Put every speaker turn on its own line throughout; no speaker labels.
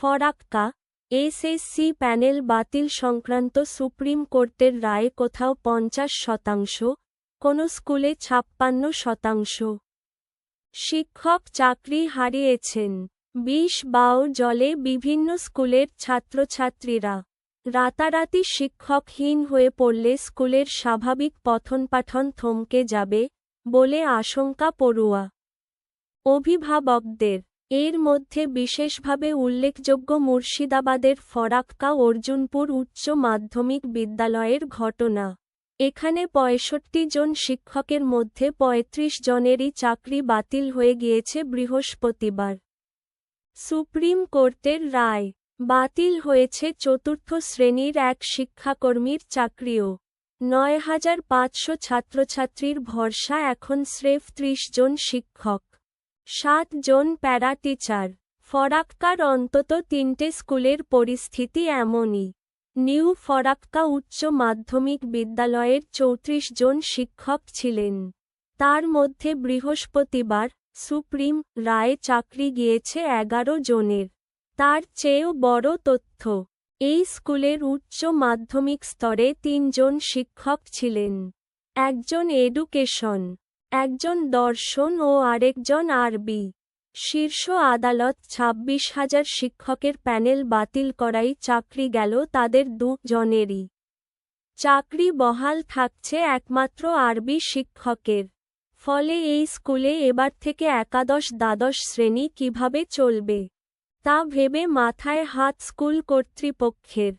Farakka, SSC panel বাতিল সংক্রান্ত supreme কোর্টের রায়ে কোথাও পঞ্চাশ শতাংশ, কোনো স্কুলে ছাপ্পান্ন শতাংশ। শিক্ষক চাকরি হারিয়েছেন। বিষ বাও জলে বিভিন্ন স্কুলের ছাত্রছাত্রীরা রাতারাতি শিক্ষকহীন হয়ে পড়লে স্কুলের স্বাভাবিক পঠনপাঠন থমকে যাবে বলে আশঙ্কা পড়ুয়া। অভিভাবকদের এর মধ্যে বিশেষভাবে উল্লেখযোগ্য মুর্শিদাবাদের ফরাক্কা অর্জুনপুর উচ্চ মাধ্যমিক বিদ্যালয়ের ঘটনা। এখানে পঁয়ষট্টি জন শিক্ষকের মধ্যে ৩৫ জনেরই চাকরি বাতিল হয়ে গিয়েছে বৃহস্পতিবার। সুপ্রিম কোর্টের রায়, বাতিল হয়েছে চতুর্থ শ্রেণির এক শিক্ষাকর্মীর চাকরিও। নয় হাজার পাঁচশো ছাত্রছাত্রীর ভরসা এখন স্রেফ ত্রিশ জন শিক্ষক। সাত জন প্যারা টিচার। ফরাক্কার অন্তত তিনটে স্কুলের পরিস্থিতি এমনই। নিউ ফরাক্কা উচ্চ মাধ্যমিক বিদ্যালয়ের চৌত্রিশ জন শিক্ষক ছিলেন। তার মধ্যে বৃহস্পতিবার সুপ্রিম রায়ে চাকরি গিয়েছে এগারো জনের। তার চেয়েও বড় তথ্য, এই স্কুলের উচ্চ মাধ্যমিক স্তরে তিনজন শিক্ষক ছিলেন। একজন এডুকেশন একজন দর্শন ও আরেকজন আরবি। শীর্ষ আদালত ছাব্বিশ হাজার শিক্ষকের প্যানেল বাতিল করাই চাকরি গেল তাদের দু জনেরই চাকরি বহাল থাকছে একমাত্র আরবি শিক্ষকের। ফলে এই স্কুলে এবার থেকে একাদশ দ্বাদশ শ্রেণি কীভাবে চলবে, তা ভেবে মাথায় হাত স্কুল কর্তৃপক্ষের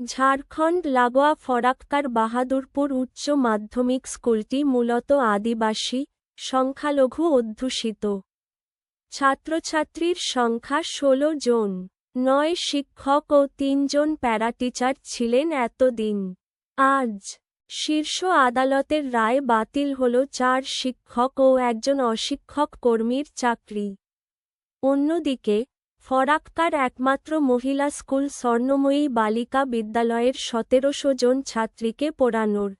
ঝাড়খণ্ড লাগোয়া ফরাক্কার বাহাদুরপুর উচ্চ মাধ্যমিক স্কুলটি মূলত আদিবাসী, সংখ্যালঘু অধ্যুষিত। ছাত্রছাত্রীর সংখ্যা ষোলো জন, নয় শিক্ষক ও তিনজন প্যারাটিচার ছিলেন এতদিন। আজ, শীর্ষ আদালতের রায় বাতিল হল চার শিক্ষক ও একজন অশিক্ষক কর্মীর চাকরি। অন্যদিকে ফরাক্কার একমাত্র মহিলা স্কুল স্বর্ণময়ী বালিকা বিদ্যালয়ের সতেরোশো জন ছাত্রীকে পড়ানোর।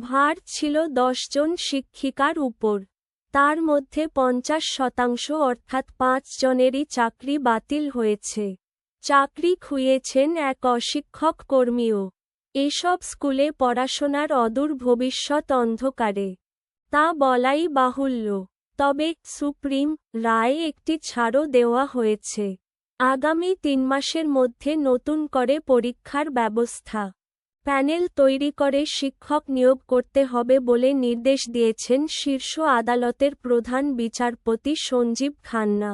ভার ছিল জন শিক্ষিকার উপর। তার মধ্যে পঞ্চাশ শতাংশ অর্থাৎ পাঁচ জনেরই চাকরি বাতিল হয়েছে। চাকরি খুইয়েছেন এক অশিক্ষক কর্মীও। এসব স্কুলে পড়াশোনার অদূর ভবিষ্যৎ অন্ধকারে। তা বলাই বাহুল্য। তবে সুপ্রিম রায়ে একটি ছাড়ও দেওয়া হয়েছে। আগামী তিন মাসের মধ্যে নতুন করে পরীক্ষার ব্যবস্থা। প্যানেল তৈরি করে শিক্ষক নিয়োগ করতে হবে বলে নির্দেশ দিয়েছেন শীর্ষ আদালতের প্রধান বিচারপতি সঞ্জীব খান্না।